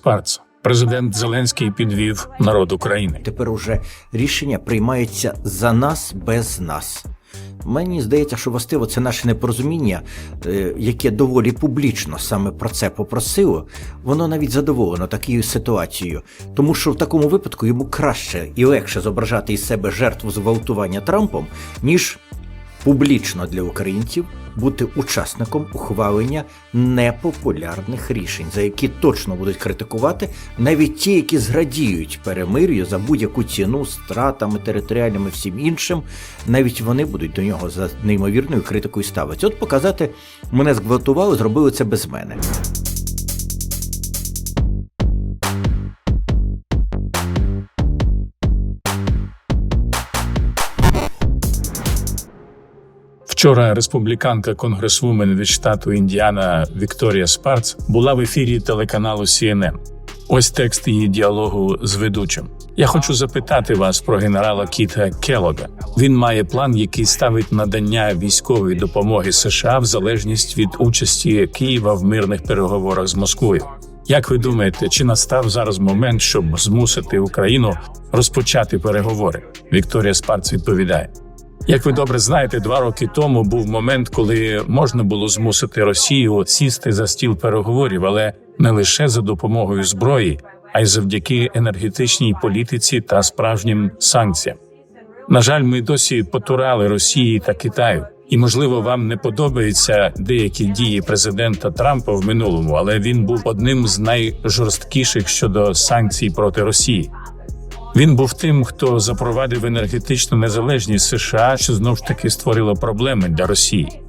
Спарц. Президент Зеленський підвів народ України. Тепер уже рішення приймається за нас без нас. Мені здається, що властиво це наше непорозуміння, е, яке доволі публічно саме про це попросило, воно навіть задоволено такою ситуацією, тому що в такому випадку йому краще і легше зображати із себе жертву зґвалтування Трампом, ніж публічно для українців бути учасником ухвалення непопулярних рішень, за які точно будуть критикувати навіть ті, які зрадіють перемир'ю за будь-яку ціну, стратами територіальними, всім іншим, навіть вони будуть до нього за неймовірною критикою ставитися. От показати мене зґвалтували, зробили це без мене. Вчора республіканка конгресвумен від штату Індіана Вікторія Спарц була в ефірі телеканалу CNN. Ось текст її діалогу з ведучим. Я хочу запитати вас про генерала Кіта Келога. Він має план, який ставить надання військової допомоги США в залежність від участі Києва в мирних переговорах з Москвою. Як ви думаєте, чи настав зараз момент, щоб змусити Україну розпочати переговори? Вікторія Спарц відповідає. Як ви добре знаєте, два роки тому був момент, коли можна було змусити Росію сісти за стіл переговорів, але не лише за допомогою зброї, а й завдяки енергетичній політиці та справжнім санкціям. На жаль, ми досі потурали Росії та Китаю, і можливо вам не подобаються деякі дії президента Трампа в минулому, але він був одним з найжорсткіших щодо санкцій проти Росії. Він був тим, хто запровадив енергетичну незалежність США, що знов ж таки створило проблеми для Росії.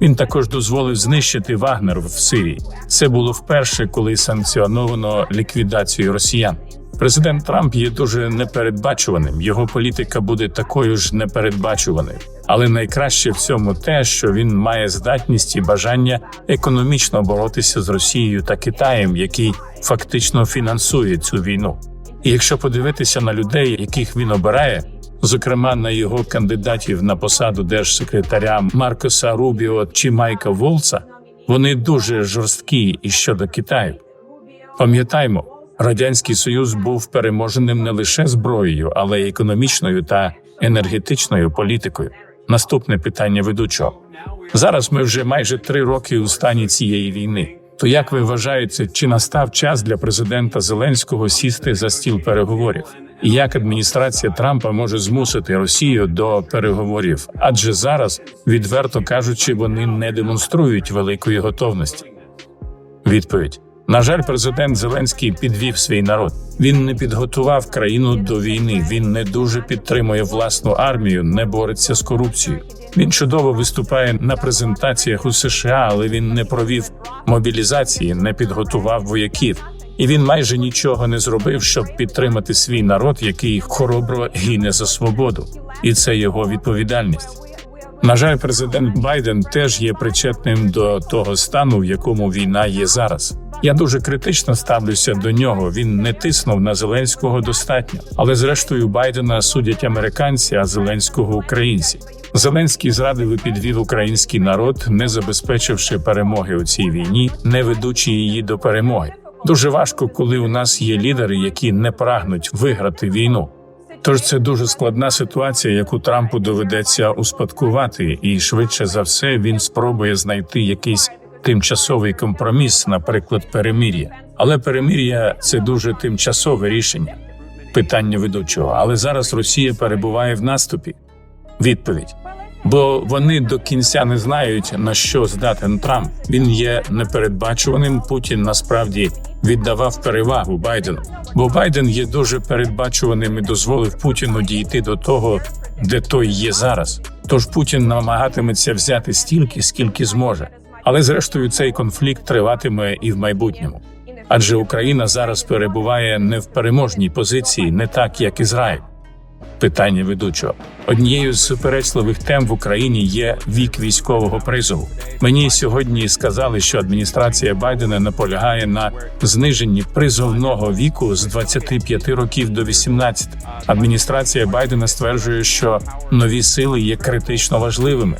Він також дозволив знищити Вагнер в Сирії. Це було вперше, коли санкціоновано ліквідацію росіян. Президент Трамп є дуже непередбачуваним. Його політика буде такою ж непередбачуваною. Але найкраще в цьому те, що він має здатність і бажання економічно боротися з Росією та Китаєм, який фактично фінансує цю війну. І якщо подивитися на людей, яких він обирає, зокрема на його кандидатів на посаду держсекретаря Маркоса Рубіо чи Майка Волца, вони дуже жорсткі і щодо Китаю. Пам'ятаймо, радянський союз був переможеним не лише зброєю, але й економічною та енергетичною політикою. Наступне питання ведучого зараз. Ми вже майже три роки у стані цієї війни. То як ви вважаєте, чи настав час для президента Зеленського сісти за стіл переговорів? І як адміністрація Трампа може змусити Росію до переговорів? Адже зараз, відверто кажучи, вони не демонструють великої готовності. Відповідь: на жаль, президент Зеленський підвів свій народ. Він не підготував країну до війни. Він не дуже підтримує власну армію, не бореться з корупцією. Він чудово виступає на презентаціях у США, але він не провів мобілізації, не підготував вояків. І він майже нічого не зробив, щоб підтримати свій народ, який хоробро гине за свободу, і це його відповідальність. На жаль, президент Байден теж є причетним до того стану, в якому війна є зараз. Я дуже критично ставлюся до нього. Він не тиснув на Зеленського достатньо, але зрештою Байдена судять американці, а Зеленського українці. Зеленський зрадив і підвів український народ, не забезпечивши перемоги у цій війні, не ведучи її до перемоги. Дуже важко, коли у нас є лідери, які не прагнуть виграти війну. Тож це дуже складна ситуація, яку Трампу доведеться успадкувати, і швидше за все він спробує знайти якийсь тимчасовий компроміс, наприклад, перемир'я. Але перемир'я це дуже тимчасове рішення. Питання ведучого. Але зараз Росія перебуває в наступі. Відповідь. Бо вони до кінця не знають на що здатен Трамп. Він є непередбачуваним. Путін насправді віддавав перевагу Байдену. Бо Байден є дуже передбачуваним і дозволив Путіну дійти до того, де той є зараз. Тож Путін намагатиметься взяти стільки, скільки зможе. Але зрештою цей конфлікт триватиме і в майбутньому. Адже Україна зараз перебуває не в переможній позиції, не так як Ізраїль. Питання ведучого однією з суперечливих тем в Україні є вік військового призову. Мені сьогодні сказали, що адміністрація Байдена наполягає на зниженні призовного віку з 25 років до 18. Адміністрація Байдена стверджує, що нові сили є критично важливими.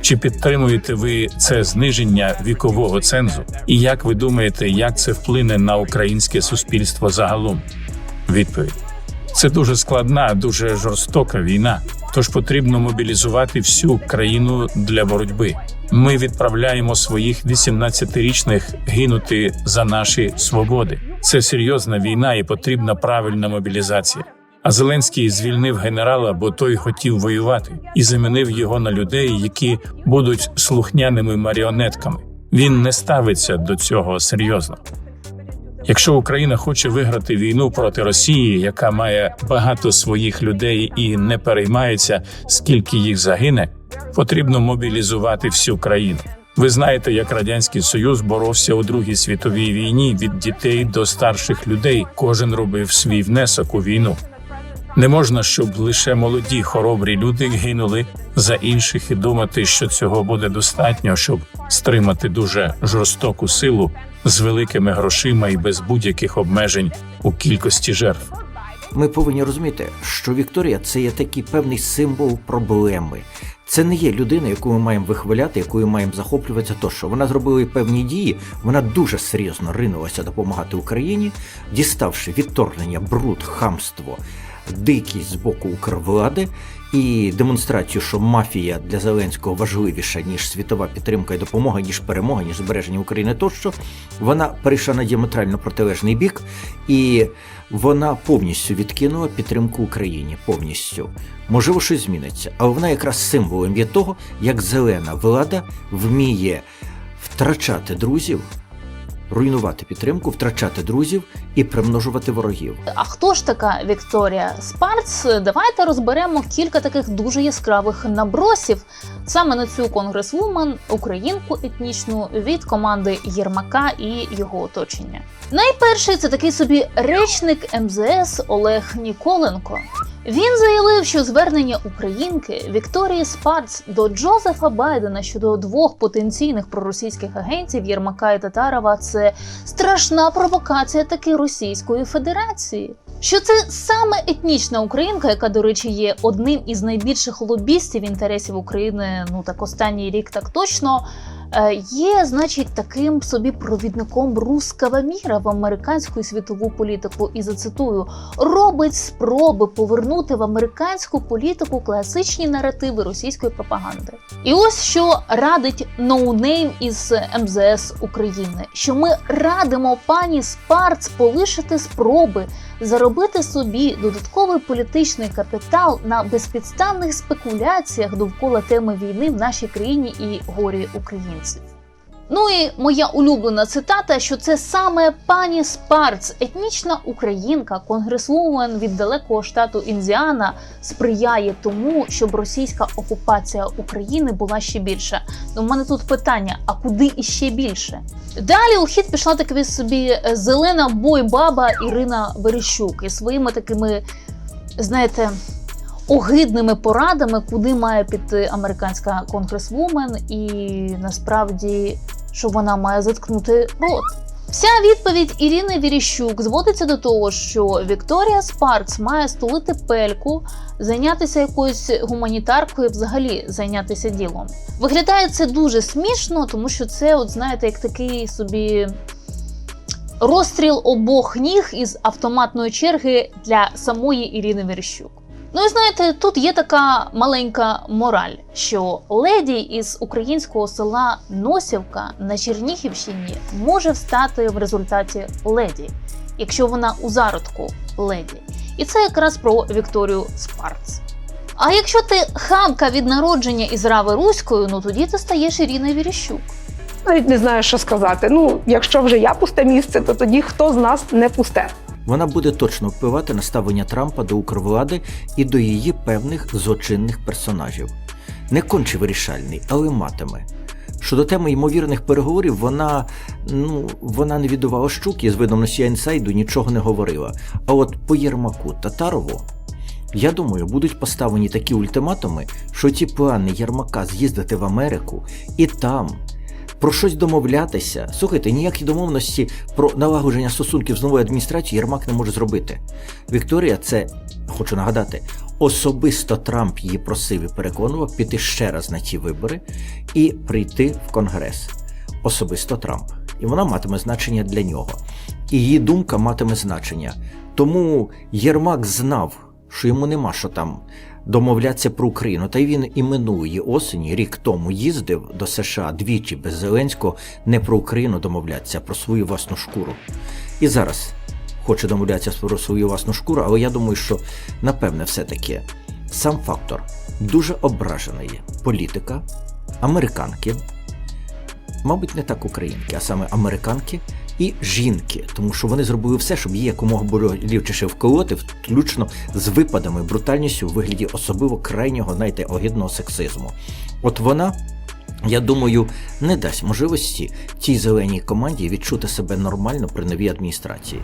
Чи підтримуєте ви це зниження вікового цензу? І як ви думаєте, як це вплине на українське суспільство загалом? Відповідь: це дуже складна, дуже жорстока війна. Тож потрібно мобілізувати всю країну для боротьби. Ми відправляємо своїх 18-річних гинути за наші свободи. Це серйозна війна і потрібна правильна мобілізація. А Зеленський звільнив генерала, бо той хотів воювати, і замінив його на людей, які будуть слухняними маріонетками. Він не ставиться до цього серйозно. Якщо Україна хоче виграти війну проти Росії, яка має багато своїх людей і не переймається, скільки їх загине, потрібно мобілізувати всю країну. Ви знаєте, як радянський союз боровся у Другій світовій війні від дітей до старших людей. Кожен робив свій внесок у війну. Не можна, щоб лише молоді хоробрі люди гинули за інших і думати, що цього буде достатньо, щоб стримати дуже жорстоку силу з великими грошима і без будь-яких обмежень у кількості жертв. Ми повинні розуміти, що Вікторія це є такий певний символ проблеми. Це не є людина, яку ми маємо вихваляти, якою маємо захоплюватися. То що вона зробила певні дії, вона дуже серйозно ринулася допомагати Україні, діставши відторгнення, бруд, хамство, дикість з боку Укрвлади і демонстрацію, що мафія для Зеленського важливіша ніж світова підтримка і допомога, ніж перемога, ніж збереження України. Тощо вона перейшла на діаметрально протилежний бік, і вона повністю відкинула підтримку Україні. Повністю можливо, щось зміниться, але вона якраз символом є того, як зелена влада вміє втрачати друзів. Руйнувати підтримку, втрачати друзів і примножувати ворогів. А хто ж така Вікторія Спарц? Давайте розберемо кілька таких дуже яскравих набросів саме на цю конгресвумен, українку етнічну від команди Єрмака і його оточення. Найперший це такий собі речник МЗС Олег Ніколенко. Він заявив, що звернення українки Вікторії Спарц до Джозефа Байдена щодо двох потенційних проросійських агентів Єрмака і Татарова це страшна провокація таки Російської Федерації. Що це саме етнічна українка, яка, до речі, є одним із найбільших лобістів інтересів України, ну так останній рік так точно. Е, Є, значить, таким собі провідником руского міра в американську світову політику, і зацитую, робить спроби повернути в американську політику класичні наративи російської пропаганди. І ось що радить ноунейм із МЗС України: що ми радимо пані Спарц полишити спроби заробити собі додатковий політичний капітал на безпідставних спекуляціях довкола теми війни в нашій країні і горі українців. Ну і моя улюблена цитата, що це саме пані Спарц, етнічна українка, конгресвумен від далекого штату Індіана, сприяє тому, щоб російська окупація України була ще більша. Ну, в мене тут питання: а куди іще більше? Далі у хід пішла така собі е, зелена бойбаба Ірина Верещук із своїми такими, знаєте, огидними порадами, куди має піти американська конгресвумен, і насправді, що вона має заткнути рот. Вся відповідь Ірини Віріщук зводиться до того, що Вікторія Спарц має стулити пельку, зайнятися якоюсь гуманітаркою, взагалі зайнятися ділом. Виглядає це дуже смішно, тому що це, от знаєте, як такий собі розстріл обох ніг із автоматної черги для самої Ірини Верещук. Ну і знаєте, тут є така маленька мораль, що леді із українського села Носівка на Чернігівщині може встати в результаті леді, якщо вона у зародку леді. І це якраз про Вікторію Спарц. А якщо ти хамка від народження із рави руською, ну тоді ти стаєш Іриною Віріщук. Навіть не знаю, що сказати. Ну, якщо вже я пусте місце, то тоді хто з нас не пусте? Вона буде точно впливати на ставлення Трампа до Укрвлади і до її певних злочинних персонажів. Не конче вирішальний, але матиме. Щодо теми ймовірних переговорів, вона ну вона не віддавала щуки з видом носія інсайду, нічого не говорила. А от по Єрмаку Татарову, я думаю, будуть поставлені такі ультиматуми, що ті плани Єрмака з'їздити в Америку і там про щось домовлятися. Слухайте, ніякі домовленості про налагодження стосунків з новою адміністрацією Єрмак не може зробити. Вікторія, це хочу нагадати, Особисто Трамп її просив і переконував піти ще раз на ті вибори і прийти в Конгрес. Особисто Трамп. І вона матиме значення для нього. І її думка матиме значення. Тому Єрмак знав, що йому нема що там домовлятися про Україну. Та й він і минулої осені, рік тому, їздив до США двічі без Зеленського не про Україну домовлятися, а про свою власну шкуру. І зараз хоче домовлятися про свою власну шкуру, але я думаю, що напевне все-таки сам фактор дуже ображеної політика, американки, мабуть, не так українки, а саме американки і жінки, тому що вони зробили все, щоб її якомога болючіше вколоти, включно з випадами брутальністю у вигляді особливо крайнього, знаєте, огидного сексизму. От вона. Я думаю, не дасть можливості цій зеленій команді відчути себе нормально при новій адміністрації.